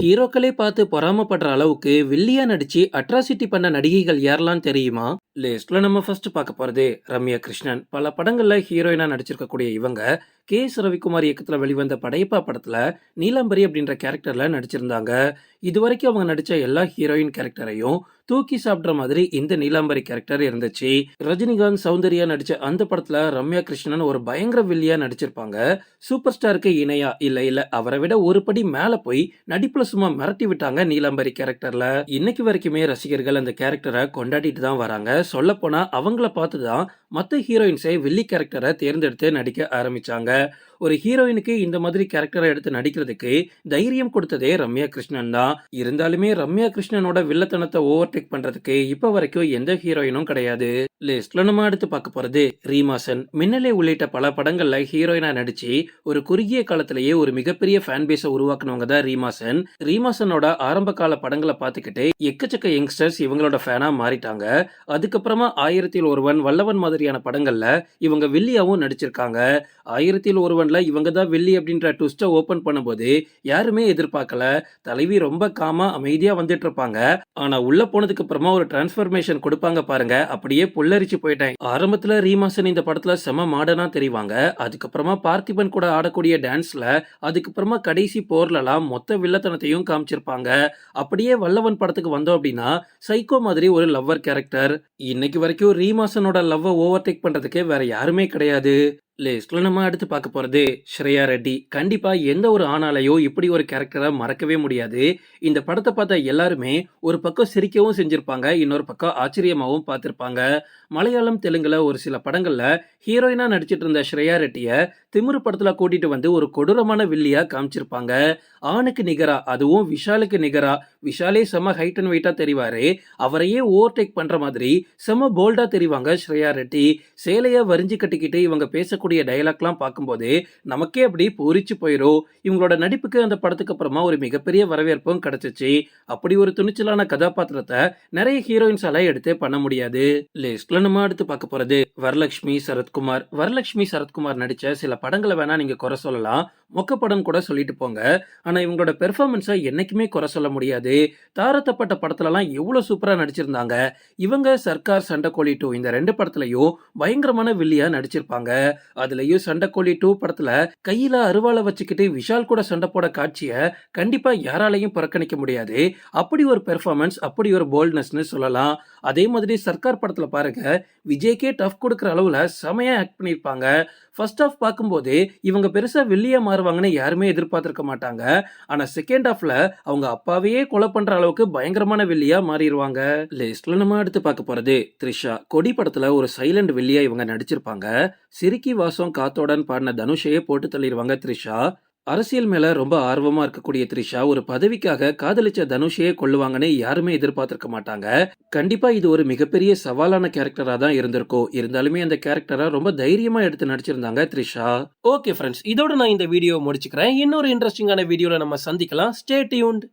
ஹீரோக்களே பார்த்து பொறாமப்படுற அளவுக்கு வில்லியா நடிச்சு அட்ராசிட்டி பண்ண நடிகைகள் யாரெல்லாம் தெரியுமா? லிஸ்ட்ல நம்ம ஃபர்ஸ்ட் பார்க்க போறது ரம்யா கிருஷ்ணன். பல படங்கள்ல ஹீரோயினா நடிச்சிருக்கக்கூடிய இவங்க கே. எஸ் ரவிக்குமார் இயக்கத்தில் வெளிவந்த படையப்பா படத்தில் நீலாம்பரி அப்படின்ற கேரக்டரில் நடிச்சிருந்தாங்க. இதுவரைக்கும் அவங்க நடித்த எல்லா ஹீரோயின் கேரக்டரையும் தூக்கி சாப்பிட்ற மாதிரி இந்த நீலாம்பரி கேரக்டர் இருந்துச்சு. ரஜினிகாந்த் சௌந்தர்யா நடிச்ச அந்த படத்துல ரம்யா கிருஷ்ணன் ஒரு பயங்கர வில்லியா நடிச்சிருப்பாங்க. சூப்பர் ஸ்டாருக்கு இணையா இல்ல இல்ல அவரை விட ஒரு படி மேல போய் நடிப்புல சும்மா மிரட்டி விட்டாங்க நீலாம்பரி கேரக்டர்ல இன்னைக்கு வரைக்குமே ரசிகர்கள் அந்த கேரக்டரை கொண்டாடிட்டு தான் வராங்க. சொல்ல போனா அவங்கள பார்த்து தான் மற்ற ஹீரோயின்ஸை வில்லி கேரக்டரை தேர்ந்தெடுத்து நடிக்க ஆரம்பிச்சாங்க. ஒரு ஹீரோயினுக்கு இந்த மாதிரி கேரக்டரை எடுத்து நடிக்கிறதுக்கு தைரியம் கொடுத்ததே ரம்யா கிருஷ்ணன் தான். இருந்தாலுமே ரம்யா கிருஷ்ணனோட வில்லத்தனத்தை ஓவர்டேக் பண்றதுக்கு இப்ப வரைக்கும் எந்த ஹீரோயினும் கிடையாது. லிஸ்ட்ல நம்ம அடுத்து பார்க்க போறது ரீமாசன். மின்னலே உள்ளிட்ட பல படங்கள்ல ஹீரோயினா நடிச்சு ஒரு குறுகிய காலத்திலேயே ஒரு மிகப்பெரிய ஃபேன் பேஸை உருவாக்குனவங்க தான் ரீமாசன். ரீமாசனோட ஆரம்ப கால படங்களை பார்த்துக்கிட்டு எக்கச்சக்க யங்ஸ்டர்ஸ் இவங்களோட ஃபேனா மாறிட்டாங்க. அதுக்கப்புறமா ஆயிரத்தில் ஒருவன் வல்லவன் மாதிரியான படங்கள்ல இவங்க வில்லியாவும் நடிச்சிருக்காங்க. ஆயிரத்தி ஆயிரத்தில் ஒருவன்ல இவங்க தான் வெள்ளி அப்படின்ற ட்விஸ்ட்டை ஓப்பன் பண்ணும்போது யாருமே எதிர்பார்க்கல. தலைவி ரொம்ப காமா அமைதியா வந்துட்டு இருப்பாங்க. ஆனா உள்ள போனதுக்கு அப்புறமா ஒரு டிரான்ஸ்ஃபர்மேஷன் கொடுப்பாங்க பாருங்க. அப்படியே புல்லரிச்சு போயிட்டேன். ஆரம்பத்தில் ரீமாசன் இந்த படத்துல செம மாடனாக தெரிவாங்க. அதுக்கப்புறமா பார்த்திபன் கூட ஆடக்கூடிய டான்ஸ்ல அதுக்கப்புறமா கடைசி போர்லலாம் மொத்த வில்லத்தனத்தையும் காமிச்சிருப்பாங்க. அப்படியே வல்லவன் படத்துக்கு வந்தோம் அப்படின்னா சைக்கோ மாதிரி ஒரு லவ்வர் கேரக்டர் இன்னைக்கு வரைக்கும் ரீமாசனோட லவ்வை ஓவர்டேக் பண்ணுறதுக்கு வேற யாருமே கிடையாது. லிஸ்ட்ல நம்ம அடுத்து பார்க்க போகிறது ஸ்ரேயா ரெட்டி. கண்டிப்பாக எந்த ஒரு ஆணாலையோ இப்படி ஒரு கேரக்டரை மறக்கவே முடியாது. இந்த படத்தை பார்த்த எல்லாருமே ஒரு பக்கம் சிரிக்கவும் செஞ்சுருப்பாங்க இன்னொரு பக்கம் ஆச்சரியமாகவும் பார்த்துருப்பாங்க. மலையாளம் தெலுங்கில் ஒரு சில படங்களில் ஹீரோயினாக நடிச்சிட்டு இருந்த ஸ்ரேயா ரெட்டியை திமிரு படத்தில் கூட்டிகிட்டு வந்து ஒரு கொடூரமான வில்லியாக காமிச்சிருப்பாங்க. ஆணுக்கு நிகரா அதுவும் விஷாலுக்கு நிகரா. விஷாலே செம ஹைட் அண்ட் வெயிட்டாக தெரிவார். அவரையே ஓவர்டேக் பண்ணுற மாதிரி செம போல்டாக தெரிவாங்க ஸ்ரேயா ரெட்டி. சேலையை வரிஞ்சு கட்டிக்கிட்டு இவங்க பேசக்கூடிய டயலாக்லாம் பார்க்கும்போது நமக்கே அப்படி பூரிச்சு போயிடும் இவங்களோட நடிப்புக்கு அந்த படத்துக்கு அப்புறமா ஒரு மிகப்பெரிய வரவேற்பும் கிடைச்சிச்சு. அப்படி ஒரு துணிச்சலான கதாபாத்திரத்தை நிறைய ஹீரோயின்ஸால எடுத்து பண்ண முடியாது. லிஸ்ட்ல நம்ம அடுத்து பார்க்க போறது வரலட்சுமி சரத்குமார். வரலட்சுமி சரத்குமார் நடிச்ச சில படங்களை வேணா நீங்க குறை சொல்லலாம். மொக்க படம் கூட சொல்லிட்டு போங்க. ஆனால் இவங்களோட பெர்ஃபார்மன்ஸை என்னைக்குமே குறை சொல்ல முடியாது. தாரத்தப்பட்ட படத்துலலாம் எவ்வளோ சூப்பராக நடிச்சிருந்தாங்க. இவங்க சர்க்கார் சண்டைக்கோழி டூ இந்த ரெண்டு படத்துலையும் பயங்கரமான வில்லியாக நடிச்சிருப்பாங்க. சண்டை சண்டைக்கோழி டூ படத்தில் கையில் அருவாளை வச்சுக்கிட்டு விஷால் கூட சண்டை போட காட்சியை கண்டிப்பாக யாராலையும் புறக்கணிக்க முடியாது. அப்படி ஒரு பெர்ஃபார்மன்ஸ் அப்படி ஒரு போல்ட்னஸ்னு சொல்லலாம். அதே மாதிரி சர்க்கார் படத்தில் பாருங்க விஜய்க்கே டஃப் கொடுக்குற அளவில் செமையாக ஆக்ட் பண்ணியிருப்பாங்க. ஃபர்ஸ்ட் ஆஃப் பார்க்கும்போது இவங்க பெருசாக வில்லியா மாறுவாங்கன்னு யாருமே எதிர்பார்த்துருக்க மாட்டாங்க. ஆனால் செகண்ட் ஆஃப்ல அவங்க அப்பாவையே கொலை பண்ணுற அளவுக்கு பயங்கரமான வெள்ளியாக மாறிடுவாங்க லிஸ்ட்ல நம்ம அடுத்து பார்க்க போகிறது த்ரிஷா. கொடி படத்தில் ஒரு சைலண்ட் வெள்ளியாக இவங்க நடிச்சிருப்பாங்க. சிரிக்கி வாசம் காத்தோடன் பாடின தனுஷையே போட்டு தள்ளிடுவாங்க த்ரிஷா. அரசியல் மேல ரொம்ப ஆர்வமா இருக்கக்கூடிய த்ரிஷா ஒரு பதவிக்காக காதலிச்ச தனுஷையே கொள்ளுவாங்கன்னு யாருமே எதிர்பார்த்திருக்க மாட்டாங்க. கண்டிப்பா இது ஒரு மிகப்பெரிய சவாலான கேரக்டரா தான் இருந்திருக்கும். இருந்தாலுமே அந்த கேரக்டரை ரொம்ப தைரியமா எடுத்து நடிச்சிருந்தாங்க த்ரிஷா. ஓகே ஃப்ரெண்ட்ஸ் இதோட நான் இந்த வீடியோ முடிச்சுக்கிறேன். இன்னொரு இன்ட்ரெஸ்டிங்கான வீடியோல நம்ம சந்திக்கலாம். Stay tuned